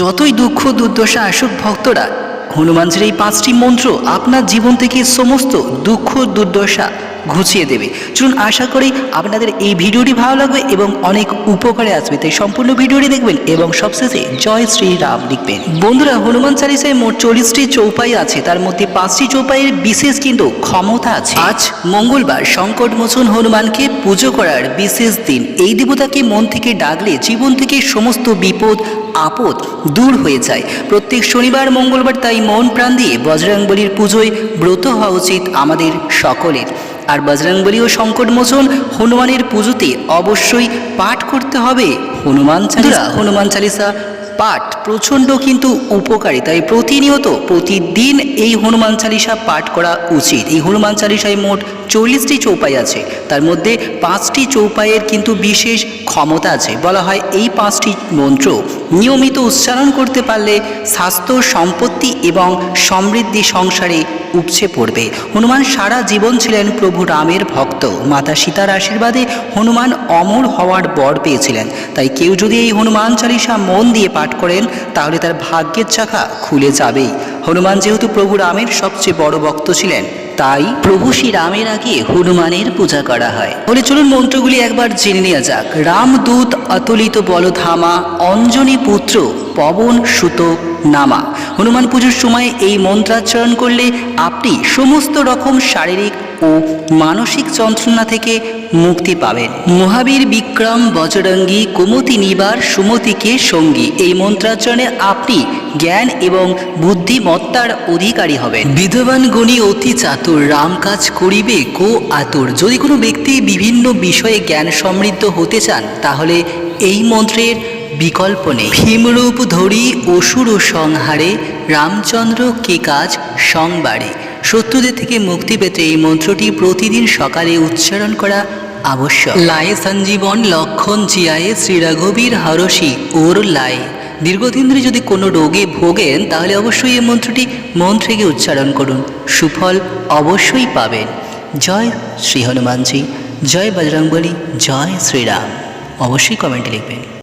যতই দুঃখ, দুর্দশা আসুক, ভক্তরা, হনুমানজির এই পাঁচটি মন্ত্র আপনার জীবন থেকে সমস্ত দুঃখ, দুর্দশা ঘুচিয়ে দেবে। চলুন, আশা করি আপনাদের এই ভিডিওটি ভালো লাগবে এবং অনেক উপকারে আসবে। তাই সম্পূর্ণ ভিডিওটি দেখবেন এবং সবশেষে জয় শ্রী শ্রীরাম লিখবেন। বন্ধুরা, হনুমান চালিসায় মোট চল্লিশটি চৌপাই আছে। তার মধ্যে পাঁচটি চৌপাইয়ের বিশেষ কিন্তু ক্ষমতা আছে। আজ মঙ্গলবার সংকট মোচন হনুমানকে পুজো করার বিশেষ দিন। এই দেবতাকে মন থেকে ডাকলে জীবন থেকে সমস্ত বিপদ আপদ দূর হয়ে যায়। প্রত্যেক শনিবার, মঙ্গলবার তাই মন প্রাণ দিয়ে বজরাঙ্গবলির পুজোয় ব্রত হওয়া উচিত আমাদের সকলের। আর বজরাঙ্গবলী ও সংকটমোচন হনুমানের পুজোতে অবশ্যই পাঠ করতে হবে। হনুমান চালিসা হনুমান চালিসা পাঠ। প্রচণ্ড কিন্তু উপকারী তাই প্রতিনিয়ত প্রতিদিন এই হনুমান চালিসা পাঠ করা উচিত। এই হনুমান চালিসায় মোট চল্লিশটি চৌপাই আছে। তার মধ্যে পাঁচটি চৌপাইয়ের কিন্তু বিশেষ ক্ষমতা আছে। বলা হয় এই পাঁচটি মন্ত্র নিয়মিত উচ্চারণ করতে পারলে স্বাস্থ্য, সম্পত্তি এবং সমৃদ্ধি সংসারে উপচে পড়বে। হনুমান সারা জীবন ছিলেন প্রভু রামের ভক্ত। মাতা সীতার আশীর্বাদে হনুমান অমর হওয়ার বর পেয়েছিলেন। তাই কেউ যদি এই হনুমান চালিসা মন দিয়ে পাঠ করেন তাহলে তার ভাগ্যের চাকা খুলে যাবেই। হনুমান যেহেতু প্রভু রামের সবচেয়ে বড় ভক্ত ছিলেন, তাই প্রভু শ্রী রামের আগে হনুমানের পূজা করা হয়। বলে চলুন মন্ত্রগুলি একবার জেনে নেওয়া যাক। রামদূত, অতুলিত বলধামা, অঞ্জনী পুত্র, পবন, সুত, নামা। হনুমান পুজোর সময় এই মন্ত্রাচরণ করলে আপনি সমস্ত রকম শারীরিক ও মানসিক যন্ত্রণা থেকে মুক্তি পাবেন। মহাবীর বিক্রম বজরঙ্গী কুমতি নিবার সুমতিকে সঙ্গী। এই মন্ত্রাচরণে আপনি জ্ঞান এবং বুদ্ধিমত্তার অধিকারী হবেন। বিধবান গুণী অতি চাতুর, রাম কাজ করিবে, কো আতুর। যদি কোনো ব্যক্তি বিভিন্ন বিষয়ে জ্ঞান সমৃদ্ধ হতে চান, তাহলে এই মন্ত্রের বিকল্প নেই। ভীমরূপ ধরি অসুর ও সংহারে, রামচন্দ্র কে কাজ সংবারে। শত্রুদের থেকে মুক্তি পেতে এই মন্ত্রটি প্রতিদিন সকালে উচ্চারণ করা আবশ্যক। লায়ে সঞ্জীবন লক্ষণ জিয়ায়ে শ্রী রঘুবীর হরসি ওর লাই। দীর্ঘদিন ধরে যদি কোনো রোগে ভোগেন, তাহলে অবশ্যই এই মন্ত্রটি মন থেকে উচ্চারণ করুন। সুফল অবশ্যই পাবেন। জয় শ্রী হনুমানজি, জয় বজরংবলী, জয় শ্রীরাম। অবশ্যই কমেন্টে লিখবেন।